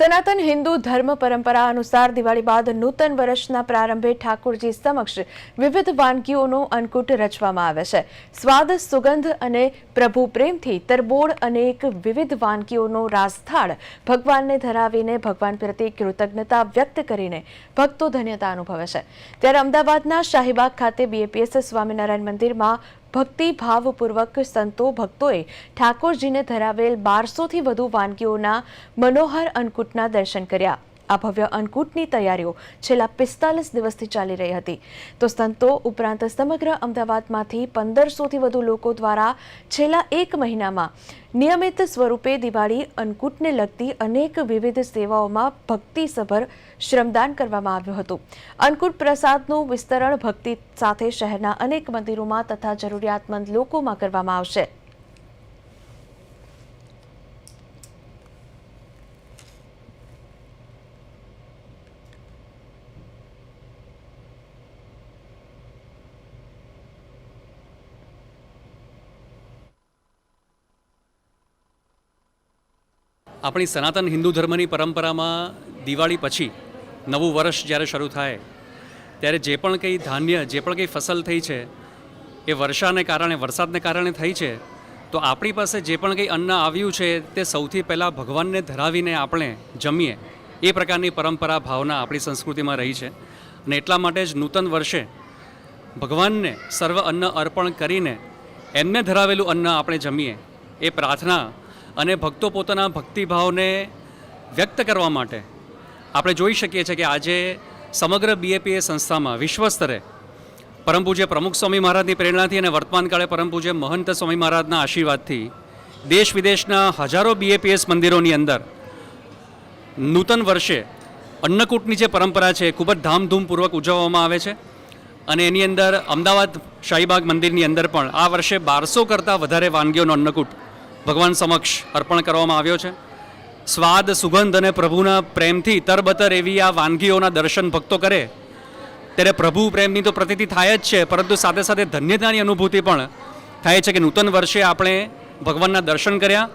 સનાતન હિન્દુ ધર્મ પરંપરા અનુસાર દિવાળી બાદ નૂતન વર્ષના પ્રારંભે ઠાકોરજી સમક્ષ વિવિધ વાનગીઓનો અન્નકૂટ રચવામાં આવે છે. સ્વાદ, સુગંધ અને પ્રભુ પ્રેમથી તરબોળ અનેક વિવિધ વાનગીઓનો રાસથાળ ભગવાનને ધરાવીને ભગવાન પ્રત્યે કૃતજ્ઞતા વ્યક્ત કરીને ભક્તો ધન્યતા અનુભવે છે. ત્યારે અમદાવાદના શાહીબાગ ખાતે બીએપીએસ સ્વામિનારાયણ મંદિરમાં ભક્તિ ભાવપૂર્વક સંતો ભક્તોએ ઠાકોરજીને ધરાવેલ બારસોથી વધુ વાનગીઓના મનોહર અન્નકૂટના દર્શન કર્યા. આ ભવ્ય અન્નકૂટની તૈયારીઓ છેલ્લા પિસ્તાલીસ દિવસથી ચાલી રહી હતી. તો સંતો ઉપરાંત સમગ્ર અમદાવાદમાંથી પંદરસોથી વધુ લોકો દ્વારા છેલ્લા એક મહિનામાં નિયમિત સ્વરૂપે દિવાળી અન્નકૂટને લગતી અનેક વિવિધ સેવાઓમાં ભક્તિસભર શ્રમદાન કરવામાં આવ્યું હતું. અન્નકૂટ પ્રસાદનું વિસ્તરણ ભક્તિ સાથે શહેરના અનેક મંદિરોમાં તથા જરૂરિયાતમંદ લોકોમાં કરવામાં આવશે. આપણી સનાતન હિન્દુ ધર્મની પરંપરામાં દિવાળી પછી નવું વર્ષ જ્યારે શરૂ થાય, ત્યારે જે પણ કંઈ ધાન્ય, જે પણ કંઈ ફસલ થઈ છે, એ વર્ષાને કારણે, વરસાદને કારણે થઈ છે, તો આપણી પાસે જે પણ કંઈ અન્ન આવ્યું છે, તે સૌથી પહેલાં ભગવાનને ધરાવીને આપણે જમીએ. એ પ્રકારની પરંપરા, ભાવના આપણી સંસ્કૃતિમાં રહી છે. અને એટલા માટે જ નૂતન વર્ષે ભગવાનને સર્વ અન્ન અર્પણ કરીને એમને ધરાવેલું અન્ન આપણે જમીએ. એ પ્રાર્થના અને ભક્તો પોતાના ભક્તિભાવને વ્યક્ત કરવા માટે આપણે જોઈ શકીએ છીએ કે આજે સમગ્ર બીએપીએ સંસ્થામાં વિશ્વ સ્તરે પરમ પૂજ્ય પ્રમુખ સ્વામી મહારાજની પ્રેરણાથી અને વર્તમાન કાળે પરમ પૂજ્ય મહંત સ્વામી મહારાજના આશીર્વાદથી દેશ વિદેશના હજારો બીએપીએસ મંદિરોની અંદર નૂતન વર્ષે અન્નકૂટની જે પરંપરા છે ખૂબ જ ધામધૂમપૂર્વક ઉજવવામાં આવે છે. અને એની અંદર અમદાવાદ શાહીબાગ મંદિરની અંદર પણ આ વર્ષે બારસો કરતાં વધારે વાનગીઓનો અન્નકૂટ ભગવાન સમક્ષ અર્પણ કરવામાં આવ્યો છે. સ્વાદ, સુગંધ અને પ્રભુના પ્રેમથી તરબતર એવી આ વાનગીઓના દર્શન ભક્તો કરે. ત્યારે પ્રભુ પ્રેમની તો પ્રતિતિ થાય જ છે, પરંતુ સાથે સાથે ધન્યતાની અનુભૂતિ પણ થાય છે કે નૂતન વર્ષે આપણે ભગવાનના દર્શન કર્યા.